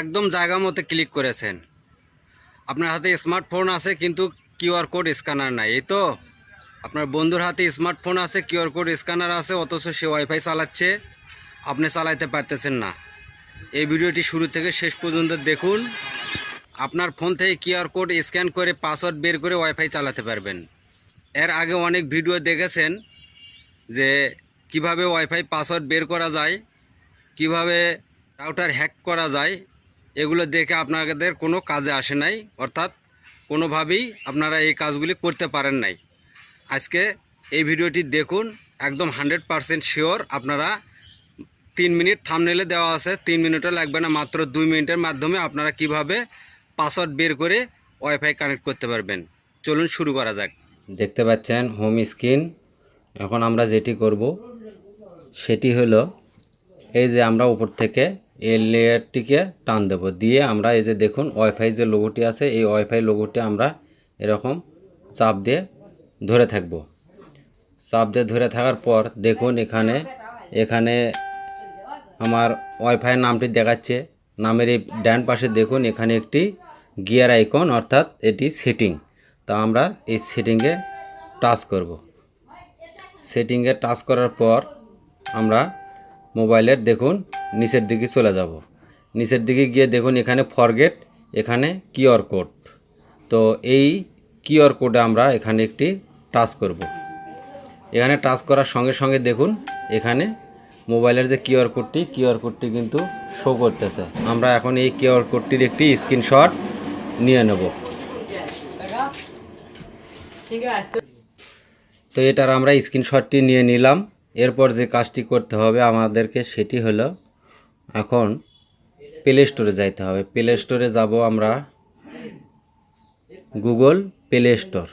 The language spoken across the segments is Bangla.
একদম জায়গা মতো ক্লিক করেছেন। আপনার হাতে স্মার্টফোন আছে, কিন্তু কিউআর কোড স্ক্যানার নাই, এই তো? আপনার বন্ধুর হাতে স্মার্টফোন আছে কিউআর কোড স্ক্যানার আছে, অথচ সে ওয়াইফাই চালাচ্ছে, আপনি চালাইতে পারতেছেন না। এই ভিডিওটি শুরু থেকে শেষ পর্যন্ত দেখুন। আপনার ফোন থেকে কিউআর কোড স্ক্যান করে পাসওয়ার্ড বের করে ওয়াইফাই চালাতে পারবেন। এর আগে অনেক ভিডিও দেখেছেন যে কীভাবে ওয়াইফাই পাসওয়ার্ড বের করা যায়, কীভাবে রাউটার হ্যাক করা যায় এগুলো দেখে আপনাদের কোনো কাজে আসে নাই, অর্থাৎ কোনোভাবেই আপনারা এই কাজগুলি করতে পারেন নাই। আজকে এই ভিডিওটি দেখুন, একদম হান্ড্রেড পারসেন্ট শিওর আপনারা তিন মিনিট থামনেলে দেওয়া আছে, তিন মিনিটও লাগবে না, মাত্র দুই মিনিটের মাধ্যমে আপনারা কীভাবে পাসওয়ার্ড বের করে ওয়াইফাই কানেক্ট করতে পারবেন। চলুন শুরু করা যাক। দেখতে পাচ্ছেন হোম স্ক্রিন, এখন আমরা যেটি করব, সেটি হলো এই যে আমরা উপর থেকে এই লেয়ারটিকে টান দেব। দিয়ে আমরা এই যে দেখুন ওয়াইফাই যে লোগোটি আছে, এই ওয়াইফাই লোগোটি আমরা এরকম চাপ দিয়ে ধরে থাকব। চাপ দিয়ে ধরে থাকার পর দেখুন এখানে এখানে আমার ওয়াইফাই নামটি দেখাচ্ছে। নামের এই ডান পাশে দেখুন এখানে একটি গিয়ার আইকন, অর্থাৎ এটি সেটিং। তা আমরা এই সেটিংয়ে টাচ করব। সেটিংয়ে টাচ করার পর আমরা মোবাইলের দেখুন নিচের দিকে চলে যাব। নিচের দিকে গিয়ে দেখুন এখানে ফরগেট এখানে কিউআর কোড তো এই কিউআর কোডে আমরা এখানে একটি টাচ করব। এখানে টাচ করার সঙ্গে সঙ্গে দেখুন এখানে মোবাইলের যে কিউআর কোডটি কিউআর কোডটি কিন্তু শো করতেছে। আমরা এখন এই কিউআর কোডটির একটি স্ক্রিনশট নিয়ে নেব। তো এটার আমরা স্ক্রিনশটটি নিয়ে নিলাম। এরপর যে কাজটি করতে হবে আমাদেরকে সেটি হলো এখন প্লে স্টোরে যাইতে হবে। প্লে স্টোরে যাব আমরা গুগল প্লে স্টোর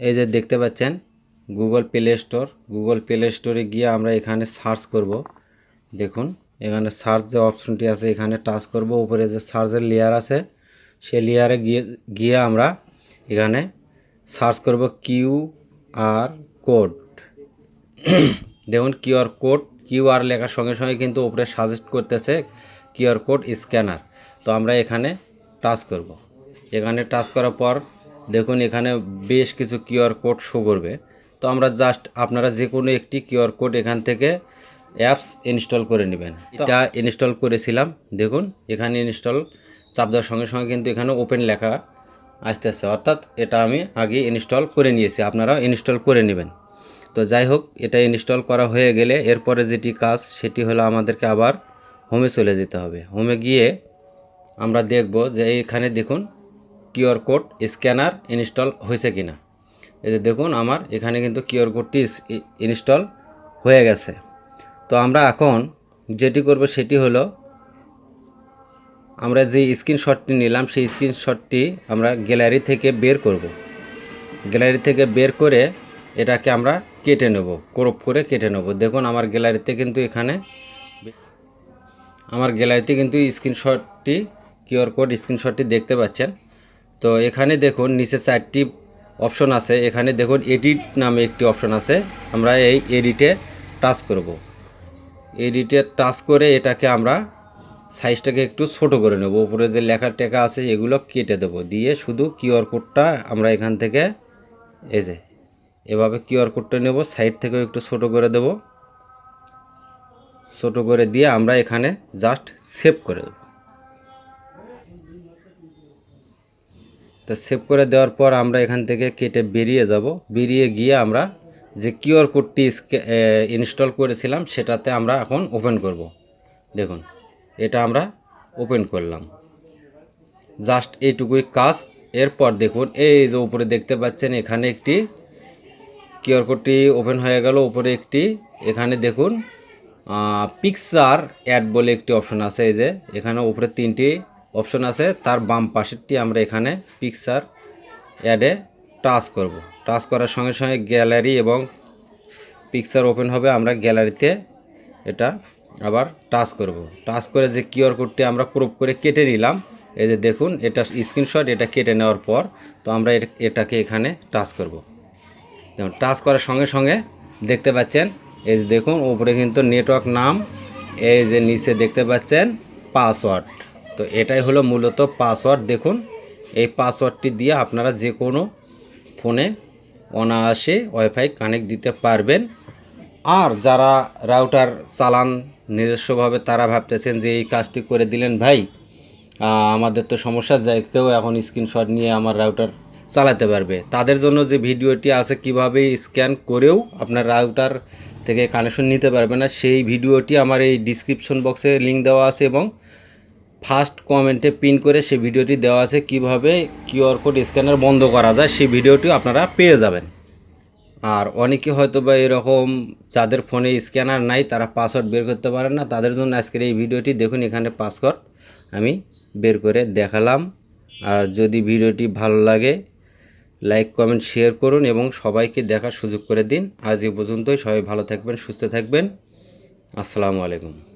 এই যে দেখতে পাচ্ছেন Google Play Store Google Play স্টোরে গিয়ে আমরা এখানে সার্চ করব। দেখুন, এখানে সার্চ যে অপশনটি আছে, এখানে টাচ করব। উপরে যে সার্চের লেয়ার আছে, সে লেয়ারে গিয়ে গিয়ে আমরা এখানে সার্চ করব কিউ আর কোড। দেখুন কিউআর কোড কিউআর লেখার সঙ্গে সঙ্গে কিন্তু উপরে সাজেস্ট করতেছে কিউআর কোড স্ক্যানার। তো আমরা এখানে টাচ করব। এখানে টাচ করার পর দেখুন, এখানে বেশ কিছু কিউআর কোড শো করবে। তো আমরা জাস্ট আপনারা যে কোনো একটি কিউআর কোড এখান থেকে অ্যাপস ইনস্টল করে নেবেন। এটা ইনস্টল করেছিলাম। দেখুন, এখানে ইনস্টল চাপ দেওয়ার সঙ্গে সঙ্গে কিন্তু এখানে ওপেন লেখা আসতেছে অর্থাৎ এটা আমি আগে ইনস্টল করে নিয়েছি আপনারা ইনস্টল করে নেবেন। তো যাই হোক, এটা ইনস্টল করা হয়ে গেলে এরপরে যেটি কাজ, সেটি হলো আমাদেরকে আবার হোমে চলে যেতে হবে। হোমে গিয়ে আমরা দেখব যে এখানে দেখুন কিউআর কোড স্ক্যানার ইনস্টল হয়েছে কিনা। এই যে দেখুন, আমার এখানে কিন্তু কিউআর কোডটি ইনস্টল হয়ে গেছে। তো আমরা এখন যেটি করব, সেটি হলো আমরা যে স্ক্রিনশটটি নিলাম, সেই স্ক্রিনশটটি আমরা গ্যালারি থেকে বের করব। গ্যালারি থেকে বের করে এটাকে আমরা কেটে নেব ক্রপ করে কেটে নেব। দেখুন, আমার গ্যালারিতে কিন্তু এখানে আমার গ্যালারিতে কিন্তু স্ক্রিনশটটি কিউআর কোড স্ক্রিনশটটি দেখতে পাচ্ছেন। তো এখানে দেখুন, নিচে চারটি অপশন আছে। এখানে দেখুন এডিট নামে একটি অপশন আছে। আমরা এই এডিটে টাচ করব। এডিটে টাচ করে এটাকে আমরা সাইজটাকে একটু ছোট করে নেব। উপরে যে লেখা টেকা আছে, এগুলো কেটে দেবো। দিয়ে শুধু কিউআর কোডটা আমরা এখান থেকে, এই যে, এভাবে কিউআর কোডটা নেব, সাইড থেকেও একটু ছোট করে দেব। ছোট করে দিয়ে আমরা এখানে জাস্ট সেভ করে দেব। তো সেভ করে দেওয়ার পর আমরা এখান থেকে কেটে বেরিয়ে যাব। বেরিয়ে গিয়ে আমরা যে কিউআর কোডটি ইনস্টল করেছিলাম, সেটাতে আমরা এখন ওপেন করব। দেখুন। এটা আমরা ওপেন করলাম। জাস্ট এইটুকুই কাজ। এরপর দেখুন, এই যে উপরে দেখতে পাচ্ছেন, এখানে একটি কিউআর কোডটি ওপেন হয়ে গেল। উপরে একটি, এখানে দেখুন পিকচার অ্যাড বলে একটি অপশন আছে এই যে। এখানে উপরে তিনটি অপশন আছে। তার বাম পাশেরটি আমরা এখানে পিকচার অ্যাডে টাচ করব। টাচ করার সঙ্গে সঙ্গে গ্যালারি এবং পিকচার ওপেন হবে। আমরা গ্যালারিতে এটা আবার টাচ করব। টাচ করে যে কিউআর কোডটি আমরা ক্রপ করে কেটে নিলাম, এই যে দেখুন, এটা স্ক্রিনশট এটা কেটে নেওয়ার পর তো আমরা এটাকে এখানে টাচ করব। দেখুন টাচ করার সঙ্গে সঙ্গে দেখতে পাচ্ছেন, এই যে দেখুন, উপরে কিন্তু নেটওয়ার্ক নাম, এই যে নিচে দেখতে পাচ্ছেন পাসওয়ার্ড তো এটাই হলো মূলত পাসওয়ার্ড দেখুন, এই পাসওয়ার্ডটি দিয়ে আপনারা যে কোনো ফোনে অনায়াসে ওয়াইফাই কানেক্ট দিতে পারবেন। আর যারা রাউটার চালান নিজস্বভাবে তারা ভাবতেছেন যে এই কাজটি করে দিলেন ভাই। আমাদের তো সমস্যা যায় কেউ এখন স্ক্রিনশট নিয়ে আমার রাউটার চালাতে পারবে। তাদের জন্য যে ভিডিওটি আছে কীভাবে স্ক্যান করেও আপনার রাউটার থেকে কানেকশন নিতে পারবে না, সেই ভিডিওটি আমার এই ডিসক্রিপশন বক্সে লিঙ্ক দেওয়া আছে এবং ফার্স্ট কমেন্টে পিন করে সেই ভিডিওটি দেওয়া আছে কীভাবে কিউআর কোড স্ক্যানার বন্ধ করা যায়, সেই ভিডিওটি আপনারা পেয়ে যাবেন। আর অনেকে হয়তো বা এরকম যাদের ফোনে স্ক্যানার নাই, তারা পাসওয়ার্ড বের করতে পারেন না। তাদের জন্য আজকের এই ভিডিওটি দেখুন, এখানে পাসওয়ার্ড আমি বের করে দেখালাম। আর যদি ভিডিওটি ভালো লাগে লাইক কমেন্ট শেয়ার করুন এবং সবাইকে দেখার সুযোগ করে দিন। আজ এ পর্যন্তই। সবাই ভালো থাকবেন, সুস্থ থাকবেন। আসসালামু আলাইকুম।